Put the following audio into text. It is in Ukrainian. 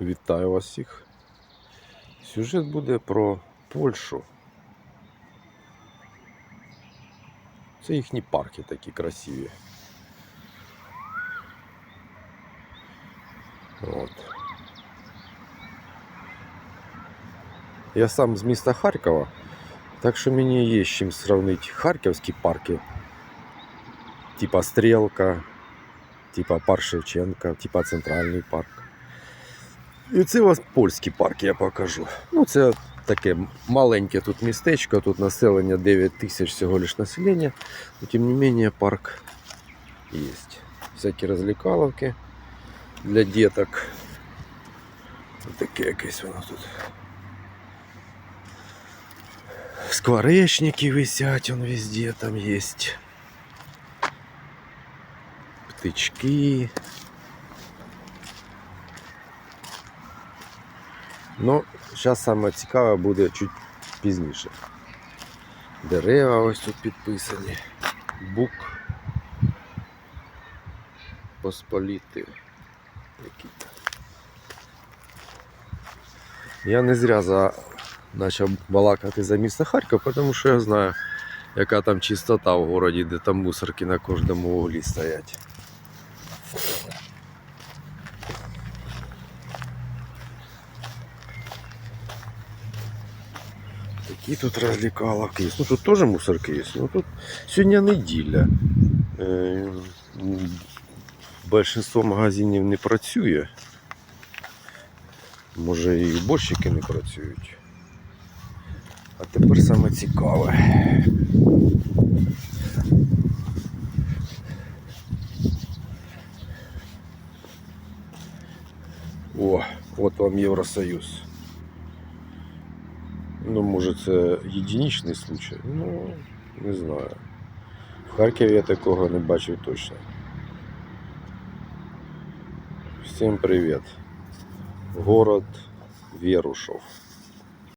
Вітаю вас всіх. Сюжет буде про Польщу. Це їхні парки такі красиві. От. Я сам з міста Харкова, так що мені є з чим сравнити харківські парки, типа Стрелка, типа Парк Шевченка, типа Центральний парк. І це у вас польський парк я покажу. Ну, це таке маленьке тут містечко, тут населення 9 тисяч всього лиш населення. Но тим не менее парк є. Всякі розвлекаловки для діток. Таке якесь воно тут. Скворечники висять, он везде там есть. Птички. Ну, зараз саме цікаве буде чуть пізніше. Дерева ось тут підписані. Бук. Посполіти. Я не зря за... почав балакати за місто Харків, тому що я знаю, яка там чистота в городі, де там мусорки на кожному углі стоять. Такі тут розвлекаловки є. Ну тут теж мусорки є. Ну тут сьогодні неділя. Е, Більшість магазинів не працює. Може і борщики не працюють. А тепер саме цікаве. О, от вам Євросоюз. Ну, може, це єдиничний случай. Ну, не знаю. В Харкові я такого не бачив точно. Всім привіт. Город Вєрушов.